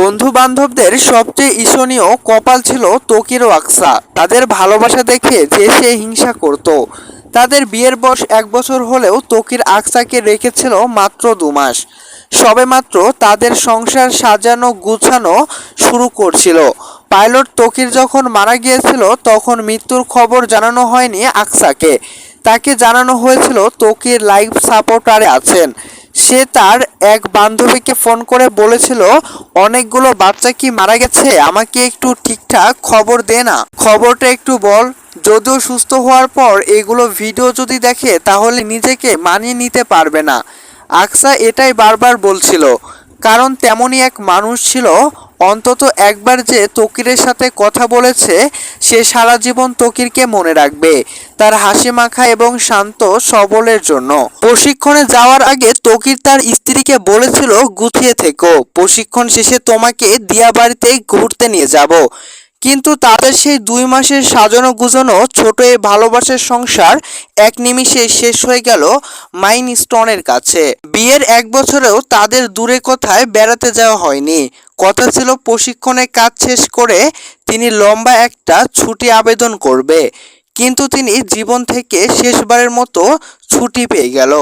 বন্ধু বান্ধবদের সবচেয়ে ঈর্ষণীয় কপাল ছিল তকির আকসা। তাদের ভালোবাসা দেখে যে সে হিংসা করত। তাদের বিয়ের বয়স এক বছর হলেও তকির আকসাকে রেখেছিল মাত্র দু মাস। সবেমাত্র তাদের সংসার সাজানো গুছানো শুরু করছিল। পাইলট তকির যখন মারা গিয়েছিল, তখন মৃত্যুর খবর জানানো হয়নি আকসাকে। তাকে জানানো হয়েছিল তকির লাইফ সাপোর্টারে আছেন। সে তার এক বান্ধবীকে ফোন করে বলেছিল, অনেকগুলো বাচ্চা কি মারা গেছে? আমাকে একটু ঠিকঠাক খবর দে না। খবরটা একটু বল। যদিও সুস্থ হওয়ার পর এগুলো ভিডিও যদি দেখে, তাহলে নিজেকে মানিয়ে নিতে পারবে না। আকসা এটাই বারবার বলছিল। কারণ তেমনই এক মানুষ ছিল অন্তত একবার যে তকিরের সাথে কথা বলেছে, সে সারা জীবন তকিরকে মনে রাখবে। তার হাসি মাখা এবং শান্ত সবলের জন্য। প্রশিক্ষণে যাওয়ার আগে তকির তার স্ত্রীকে বলেছিল গুছিয়ে থেকো। প্রশিক্ষণ শেষে তোমাকে দিয়াবাড়িতে ঘুরতে নিয়ে যাব। কিন্তু তাদের সেই দুই মাসের সাজানো গুজানো, ছোট এই ভালোবাসার সংসার, এক নিমিষে শেষ হয়ে গেল মাইন স্টোনের কাছে। বিয়ের এক বছরেও তাদের দূরে কোথায় বেড়াতে যাওয়া হয়নি। কথা ছিল প্রশিক্ষণে কাজ শেষ করে তিনি লম্বা একটা ছুটি আবেদন করবে। কিন্তু তিনি জীবন থেকে শেষবারের মতো ছুটি পেয়ে গেল।